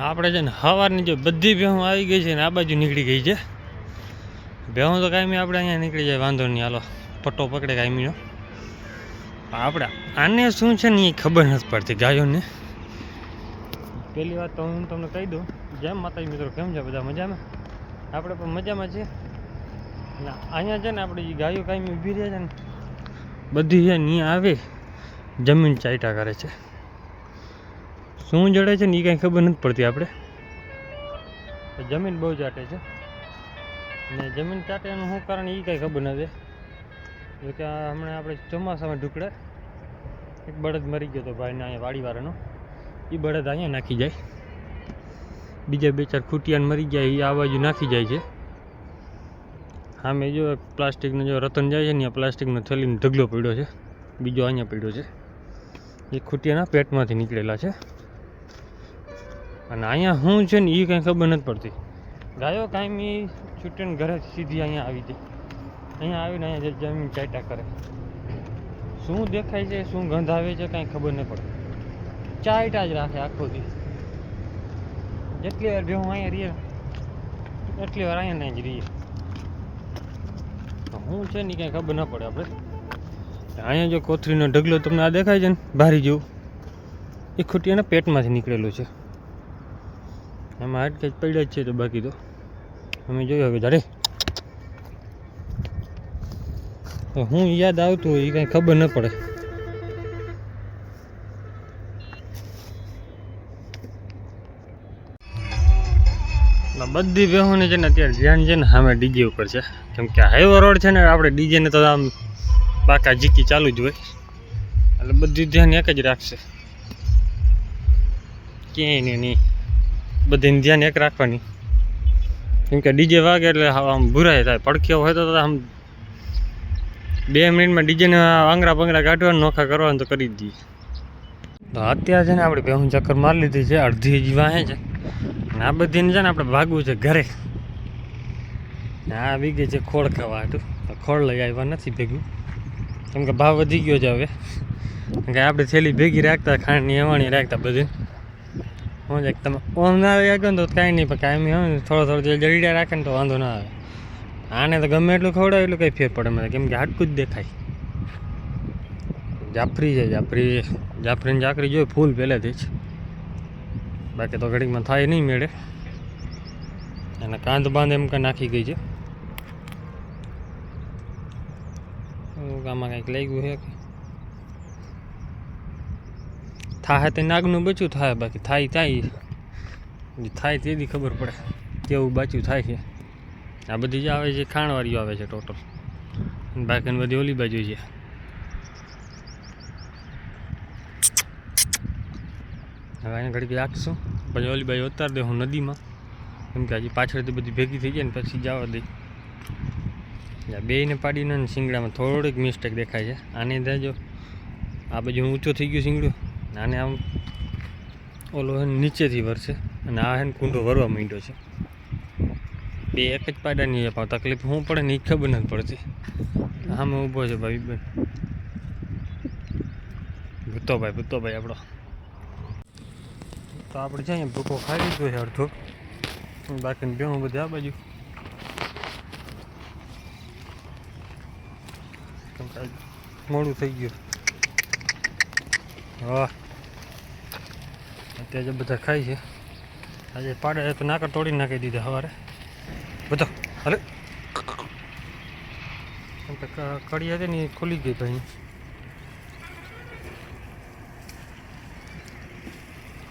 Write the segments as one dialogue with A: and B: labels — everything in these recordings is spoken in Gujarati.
A: આપણે છે ને સવારની જો બધી ભેહું આવી ગઈ છે ને આ બાજુ નીકળી ગઈ છે. ભેહું તો કાયમી આપણે અહીંયા નીકળી જાય, વાંધો નહીં, હાલો. પટ્ટો પકડે કાયમીનો. આપણે, આને શું છે ને એ ખબર નથી પડતી ગાયોને. પહેલી વાત તો હું તમને કહી દઉં, જેમ માતાજી મિત્રો કેમ છે બધા મજામાં? આપણે પણ મજામાં છીએ. અને અહીંયા છે ને આપણે જે ગાયો કાયમી ઊભી રહે છે ને, બધી છે ને આવે, જમીન ચાઈટા કરે છે. શું જડે છે ને એ કાંઈ ખબર નથી પડતી આપણે. જમીન બહુ ચાટે છે. ને જમીન ચાટે એનું શું કારણ એ કાંઈ ખબર નથી. જો કે હમણાં આપણે ચોમાસામાં ઢુકડે. એક બળદ મરી ગયો હતો ભાઈને અહીંયા વાડીવાળાનો. એ બળદ અહીંયા નાખી જાય. બીજા બે ચાર ખૂટિયાને મરી જાય એ આ બાજુ નાખી જાય છે. સામે જો પ્લાસ્ટિકનો જો રતન જાય છે ને પ્લાસ્ટિકનો થેલીનો ઢગલો પડ્યો છે. બીજો અહીંયા પડ્યો છે. એ ખૂટિયાના પેટમાંથી નીકળેલા છે. અને અહીંયા શું છે ને એ કાંઈ ખબર નથી પડતી. ગાયો કાંઈ છૂટીને ઘરે સીધી અહીંયા આવી જાય અહીંયા આવીને અહીંયા જમીન ચાટા કરે. શું દેખાય છે, શું ગંધ આવે છે કાંઈ ખબર નહીં પડે ચાયટા જ રાખે આખો દી જેટલી વાર ભેહું અહીંયા રહીએ, એટલી વાર અહીંયા જ રહીએ. શું છે ને કાંઈ ખબર ના પડે આપણે. અહીંયા જો કોથળીનો ઢગલો તમને આ દેખાય છે ને, ભારી જેવું. એ ખૂટી એના પેટમાંથી નીકળેલું છે. એમાં હાડકે જ પડ્યા જ છે તો બાકી તો. અમે જોયું હવે જાડે તો હું યાદ આવતું હોય એ કાંઈ ખબર ન પડે. બધી બેહોને છે ને અત્યારે ધ્યાન છે ને સામે ડીજે ઉપર છે. કેમ કે હાઈવે રોડ છે ને આપણે ડીજેને તો આમ પાકા જીકી ચાલુ જ હોય. એટલે બધું ધ્યાન એક જ રાખશે. ક્યાંય નહીં બધીને ધ્યાન એક રાખવાની. કેમ કે ડીજે વાગે એટલે આમ ભૂરાય થાય. પડખ્યો હોય તો આમ બે મિનિટમાં ડીજેને આંગરા પાંગરા કાઢવાનું નોખા કરવાનું તો કરી જ દઈએ. તો અત્યારે છે ને આપણે બેહું ચક્કર મારી લીધી છે, અડધી જ વાહે છે. અને આ બધીને છે ને આપણે ભાગવું છે ઘરે. આ આવી છે ખોળ ખાવા હતું ખોળ લઈ આવ્યા નથી ભેગું. કેમ કે ભાવ વધી ગયો છે હવે. કેમ કે આપણે થેલી ભેગી રાખતા, ખાંડની અવાણી રાખતા બધી હું જ તમે ઓમ ના આગળ ને તો કાંઈ નહીં, પણ કાંઈ હોય થોડો થોડો જે જડીડા રાખે ને તો વાંધો ના આવે. આને તો ગમે એટલું ખવડાવે એટલું કંઈ ફેર પડે મને, કેમ કે હાટકું જ દેખાય. જાફરી છે, જાફરી. જાફરીની જાકરી જોઈ, ફૂલ પહેલેથી જ. બાકી તો ઘડીકમાં થાય નહીં મેળે. અને કાંધ બાંધ એમ કાંઈ નાખી ગઈ છે. આમાં કંઈક લઈ ગયું છે કે થાય તે નાગનું બચ્યું થાય, બાકી થાય થાય થાય તેથી ખબર પડે કેવું બાચું થાય છે. આ બધી જે આવે છે ખાણવાળીઓ આવે છે ટોટલ બાકીની બધી ઓલી બાજુ છે. હવે અહીંયા ઘડી રાખીશું પછી ઓલી બાજુ ઉતાર દે હું નદીમાં. કેમ કે હજી પાછળથી બધી ભેગી થઈ જાય ને પછી જવા દઈ બેયને પાડીને શિંગડામાં થોડીક મિસ્ટેક દેખાય છે. આની અંદર જો આ બાજુ ઊંચું થઈ ગયું શિંગડું. આને આમ ઓલો હે નીચેથી વરસે. અને આ હે ને કુંડો વરવા માંડ્યો છે. બે એક જ પાડાની પણ તકલીફ શું પડે ને એ ખબર નથી પડતી. આમ ઊભો છે ભાઈ બેન. ભૂતોભાઈ ભૂતોભાઈ આપણો. તો આપણે અહીંયા ભૂકો ખાઈ લીધો છે અડધો. બાકી બેહું બધા આ બાજુ. મોડું થઈ ગયું. વાહ. અત્યારે જે બધા ખાય છે. આજે પાડે તો નાકર તોડી નાખી દીધા સવારે બધો, હાલે. કડી હતી ને ખુલી ગઈ ભાઈ.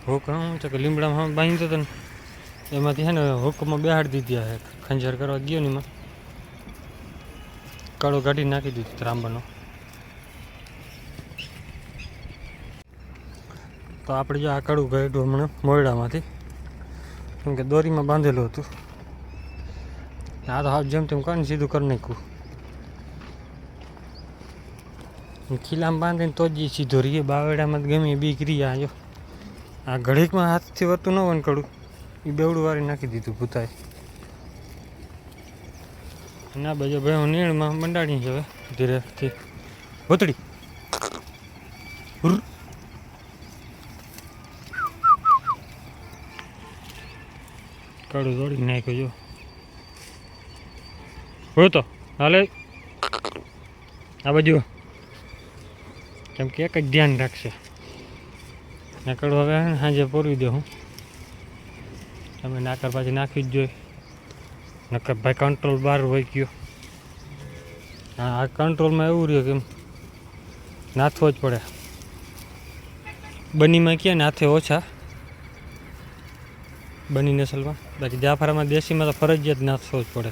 A: હુક હું છે કે લીમડામાં બાંધ્યો હતો ને, એમાંથી છે ને હુકમાં બેહાડી દીધી ખંજર કરવા ગયો ને એમાં. કાળો કાઢી નાખી દીધું ત્રાંબાનો. તો આપણે જો આ ગયું કાઢ્યું હમણાં મોયડામાંથી, કેમ કે દોરીમાં બાંધેલું હતું. આ તો હાથ જેમ તેમ કરીને સીધું કરી નાખ્યું. ખીલામાં બાંધીને તો જ સીધો રહીએ. બાવેડામાં ગમે એ બીક રહી આ ઘડીકમાં હાથથી વરતું ન હોય ને કડું એ બેવડું વારી નાખી દીધું ભૂતાએ. ના બાજુ ભાઈ હું નીણમાં મંડાણી છે હવે, ધીરેથી. ભૂતડી. કાળું દોડી નાખ્યું જો. હોય તો, હાલે. આ બાજુ. કેમ કે એક જ ધ્યાન રાખશે. નકડું હવે સાંજે પૂરવી દઉં હું. તમે નાકર પાછી નાખી જ જોઈએ નકર ભાઈ કંટ્રોલ બહાર હોય ગયો. હા, આ કંટ્રોલમાં એવું રહ્યું કેમ નાથવો જ પડે. બનીમાં ક્યાં નાથે ઓછા? બની નસલમાં બાકી જાફરામાં દેશીમાં તો ફરજિયાત નાથવો જ પડે.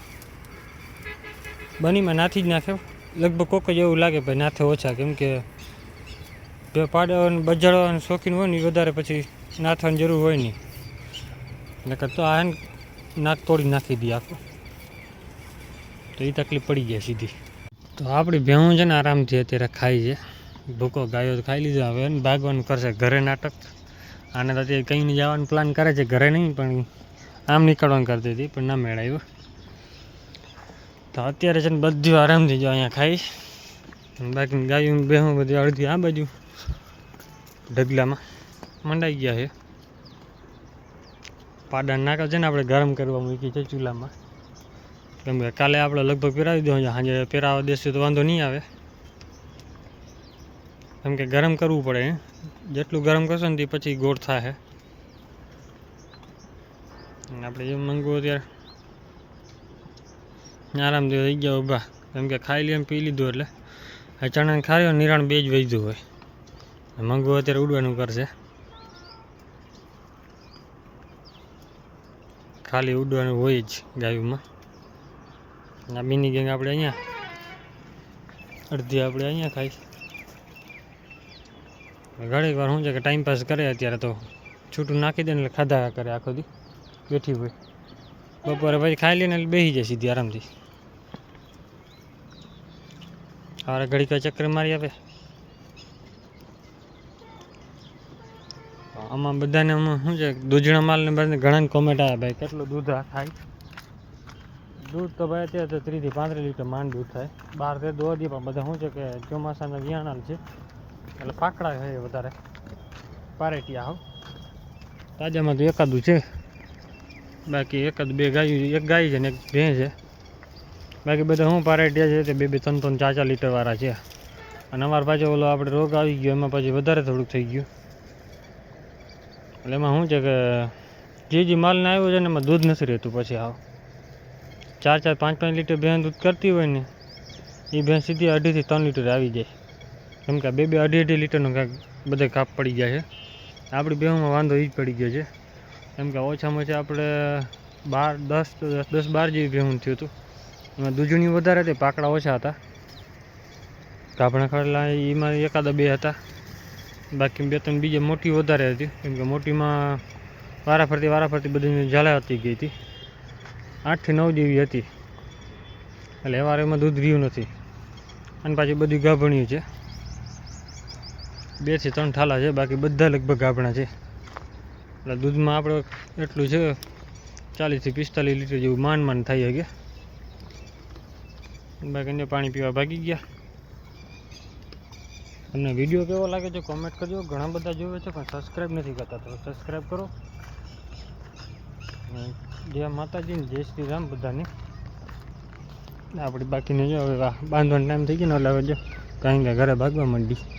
A: બનીમાં નાથી જ નાખે લગભગ કોક જ એવું લાગે ભાઈ નાથે ઓછા કેમ કે પાડવાનું બજાડવાનું શોખીન હોય ને એ વધારે પછી નાથવાની જરૂર હોય નહીં. નકર તો આ નાક તોડી નાખી દઈએ આખું. તો એ તકલીફ પડી જાય સીધી. તો આપણી ભેહું છે ને આરામથી અત્યારે ખાઈ છે. ભૂકો ગાયો ખાઈ લીધો હવે ભાગવાનું કરશે ઘરે નાટક. આને તો અત્યારે કંઈ નહીં જવાનું પ્લાન કરે છે ઘરે નહીં, પણ આમ નીકળવાનું કરતી હતી, પણ ના મેળાયું. તો અત્યારે છે ને બધું આરામથી જો અહીંયા ખાઈ. બાકી ગાયું બેહું બધી અડધી આ બાજુ ઢગલામાં. મંડાઈ ગયા છે. પાડા નાકા છે ને આપણે ગરમ કરવા મૂકી છે ચૂલામાં. કેમ કે કાલે આપણે લગભગ પહેરાવી દઉં સાંજે પહેરાવા દેશું તો વાંધો નહીં આવે. કેમ કે ગરમ કરવું પડે જેટલું ગરમ કરશો ને તે પછી ગોળ થાય આપણે જેમ મંગવું અત્યારે. આરામથી થઈ ગયા ઊભા. કેમ કે ખાઈ લઈએ પી લીધું એટલે. ચણાને ખાયો નિરાણ બે જ વૈધું હોય. મંગવું અત્યારે ઉડવાનું કરશે ખાલી ઉડવાનું હોય જ ગાયુંમાં. આ મિની ગેંગ આપણે અહીંયા. અડધી આપણે અહીંયા ખાઈ. ઘણી વાર શું છે કે ટાઈમ પાસ કરે અત્યારે તો. છૂટું નાખી દે એટલે ખાધા કરે આખો દી. બેઠી હોય. બપોરે પછી ખાઈ લઈને બેસી જાય સીધી આરામથી. સવારે ઘડી કાંઈ ચક્કર મારી આપે. આમાં બધાને આમાં શું છે દૂધણા માલને બધાને ઘણા કોમેન્ટ આવ્યા ભાઈ, કેટલું દૂધ થાય? દૂધ તો ભાઈ અત્યારે તો ત્રીસથી પાંત્રીસ લીટર માંડ દૂધ થાય. બહાર તે દોવા દે પણ બધા શું છે કે ચોમાસાના વિયાણા છે. એટલે પાકડા છે વધારે. પારેટિયા હો. તાજામાં તો એકાદું છે. બાકી એક જ બે ગાયું એક ગાય છે ને એક ભેં છે. બાકી બધા શું પારેટિયા છે, તે બે બે ત્રણ ત્રણ ચાર ચાર લીટરવાળા છે. અને અમારા પાછો ઓલો આપણે રોગ આવી ગયો, એમાં પછી વધારે થોડુંક થઈ ગયું. એટલે એમાં શું છે કે, જે જે માલને આવ્યો છે ને એમાં દૂધ નથી રહેતું પછી આવ ચાર ચાર પાંચ પાંચ લીટર ભેંસ દૂધ કરતી હોય ને, એ ભેં સીધી અઢીથી ત્રણ લીટર આવી જાય. કેમ કે બે બે અઢી અઢી લીટરનો કાંઈક બધે કાપ પડી જાય છે. આપણી બેહુમાં વાંધો એ જ પડી ગયો છે. કેમ કે ઓછામાં ઓછા આપણે બાર, દસ દસ બાર જેવી ભેહું થયું હતું. એમાં દૂજણી વધારે હતી, પાકડા ઓછા હતા. ગાભણા ખડલા એમાં એકાદા બે હતા. બાકી બે ત્રણ બીજી મોટી વધારે હતી. કેમ કે મોટીમાં વારા ફરતી વારા ફરતી બધી ઝાલા હતી ગઈ હતી. આઠથી નવ જેવી હતી. એટલે એવા એમાં દૂધ રહ્યું નથી. અને પાછી બધી ગાભણ્યું છે. બેથી ત્રણ થાલા છે, બાકી બધા લગભગ ગાભણા છે. એટલે દૂધમાં આપણે એટલું છે, ચાલીસથી પિસ્તાલીસ લીટર જેવું માંડ માંડ થઈ શકે બાકી પાણી પીવા ભાગી ગયા. તમને વીડિયો કેવો લાગે છે કોમેન્ટ કરજો. ઘણા બધા જોવે છે, પણ સબસ્ક્રાઈબ નથી કરતા તો સબસ્ક્રાઈબ કરો. જય માતાજી ને જય શ્રી રામ બધાને. આપણી બાકીને જો હવે બાંધવાનો ટાઈમ થઈ ગયો ને એટલે હવે જો કાંઈ ઘરે ભાગવા માંડી.